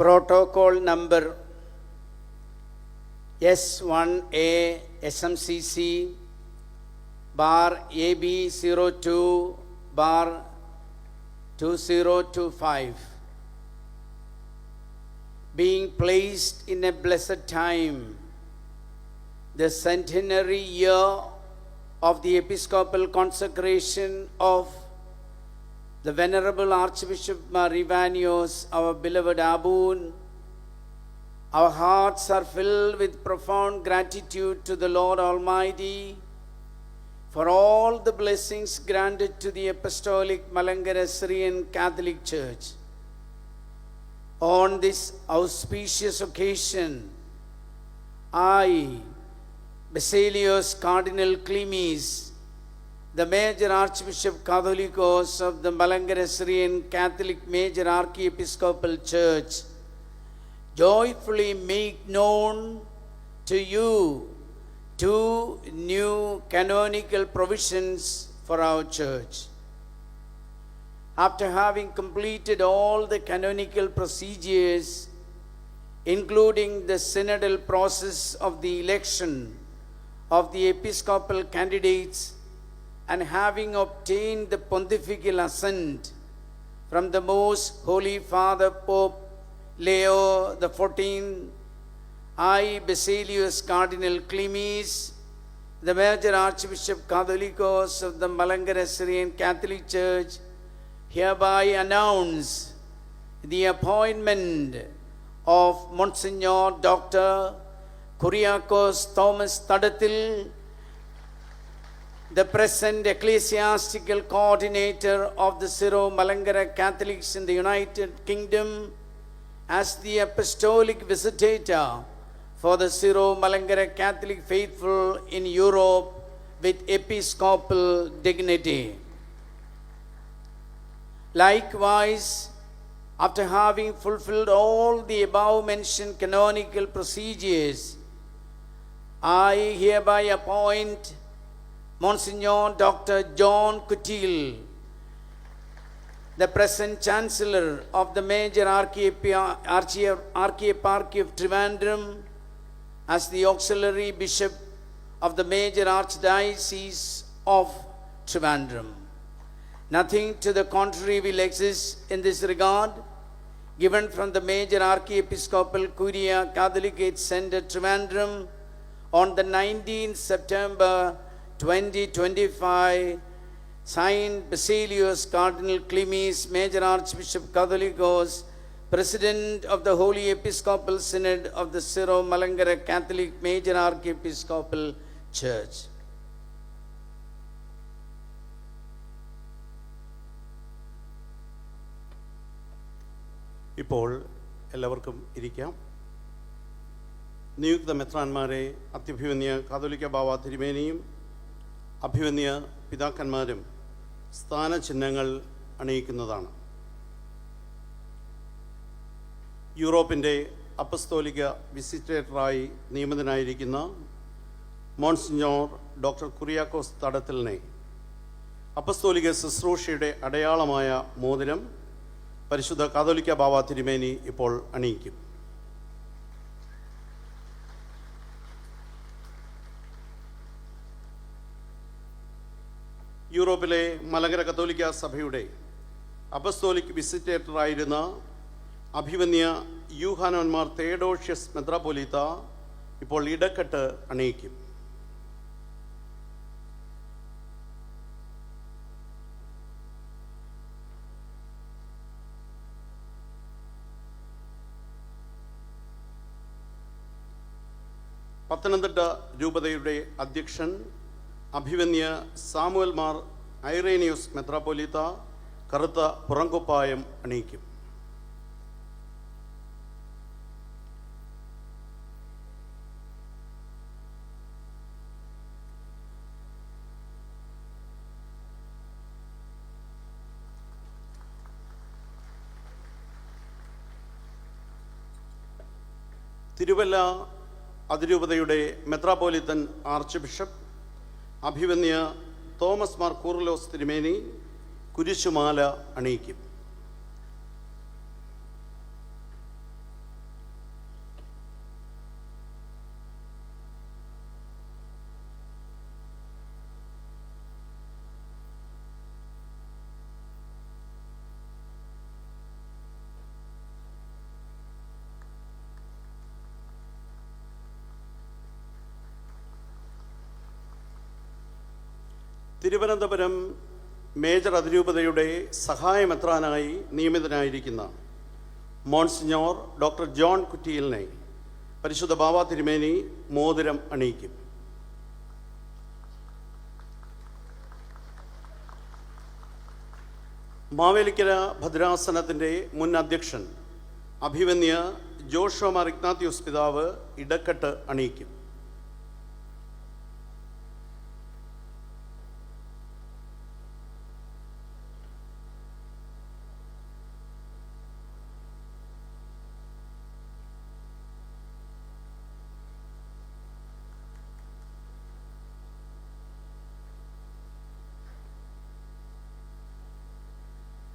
protocol number S1A SMCC bar AB02 bar 2025 being placed in a blessed time the centenary year of the episcopal consecration of the Venerable Archbishop Marivanios, our beloved Abun, our hearts are filled with profound gratitude to the Lord Almighty for all the blessings granted to the Apostolic Malankara Syrian Catholic Church. On this auspicious occasion, I, Basilios Cardinal Clemes, the Major Archbishop Catholicos of the Malankara Syrian Catholic Major Archiepiscopal Church, joyfully make known to you two new canonical provisions for our church. After having completed all the canonical procedures, including the synodal process of the election of the episcopal candidates and having obtained the pontifical assent from the most holy Father Pope Leo the Fourteenth, I, Basilius Cardinal Clemes, the Major Archbishop Catholicos of the Malankara Syrian Catholic Church, hereby announce the appointment of Monsignor Dr. Kuriakos Thomas Tadatil the present ecclesiastical coordinator of the Syro Malankara Catholics in the United Kingdom as the apostolic visitator for the Syro Malankara Catholic faithful in Europe with episcopal dignity. Likewise, after having fulfilled all the above mentioned canonical procedures, I hereby appoint Monsignor Dr. John Kutil, the present Chancellor of the Major Archieparchy of Trivandrum, as the Auxiliary Bishop of the Major Archdiocese of Trivandrum. Nothing to the contrary will exist in this regard, given from the Major Archiepiscopal Curia Catholicate Center Trivandrum on the 19th September 2025, signed Basilius Cardinal clemis Major Archbishop Catholicos, President of the Holy Episcopal Synod of the Syro Malankara Catholic Major Archiepiscopal Church. ഇപ്പോൾ എല്ലാവർക്കും ഇരിക്കാം നിയുക്ത മെത്രാന്മാരെ അത്യഭിവന്യ കാതോലിക്ക ബാവ തിരുമേനിയും അഭിവന്യ പിതാക്കന്മാരും സ്ഥാനചിഹ്നങ്ങൾ അണിയിക്കുന്നതാണ്. യൂറോപ്പിന്റെ അപ്പസ്തോലിക വിസിറ്റേറ്ററായി നിയമിതനായിരിക്കുന്ന മോൺസിഞ്ഞോർ ഡോക്ടർ കുറിയാക്കോസ് തടത്തിലിനെ അപ്പസ്തോലിക ശുശ്രൂഷയുടെ അടയാളമായ മോതിരം പരിശുദ്ധ കാതോലിക്ക ബാവാ തിരുമേനി ഇപ്പോൾ അണിയിക്കും. യൂറോപ്പിലെ മലങ്കര കത്തോലിക്ക സഭയുടെ അപസ്തോലിക് വിസിറ്റേറ്ററായിരുന്ന അഭിമന്യ യൂഹാനോന്മാർ തേഡോഷ്യസ് മെത്രാപോലീത്ത ഇപ്പോൾ ഇടക്കെട്ട് അണിയിക്കും. പത്തനംതിട്ട രൂപതയുടെ അധ്യക്ഷൻ അഭിവന്യ സാമുവൽ മാർ ഐറേനിയോസ് മെത്രാപ്പൊലീത്ത കറുത്ത പുറങ്കുപ്പായം അണിയിക്കും. തിരുവല്ല അതിരൂപതയുടെ മെത്രാപോലിത്തൻ ആർച്ച് ബിഷപ്പ് അഭിവന്യ തോമസ് മാർ കൂറലോസ് തിരുമേനി കുരിശുമാല അണിയിക്കും. തിരുവനന്തപുരം മേജർ അതിരൂപതയുടെ സഹായമെത്രാനായി നിയമിതനായിരിക്കുന്ന മോൺസിഞ്ഞോർ ഡോക്ടർ ജോൺ കുറ്റിയിലിനെ പരിശുദ്ധ ബാബ തിരുമേനി മോതിരം അണിയിക്കും. മാവേലിക്കര ഭദ്രാസനത്തിന്റെ മുൻ അധ്യക്ഷൻ അഭിമന്യ ജോഷോമാർ ഇഗ്നാത്യൂസ് പിതാവ് ഇടക്കെട്ട് അണിയിക്കും.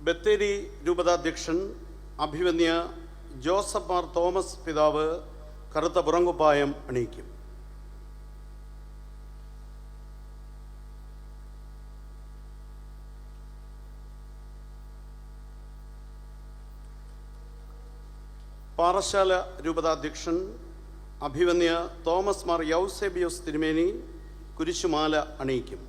ബത്തേരി രൂപതാധ്യക്ഷൻ അഭിമന്യ ജോസഫ് മാർ തോമസ് പിതാവ് കറുത്ത പുറങ്കുപ്പായം അണിയിക്കും. പാറശാല രൂപതാധ്യക്ഷൻ അഭിമന്യ തോമസ് മാർ യൗസേബിയോസ് തിരുമേനി കുരിശുമാല അണിയിക്കും.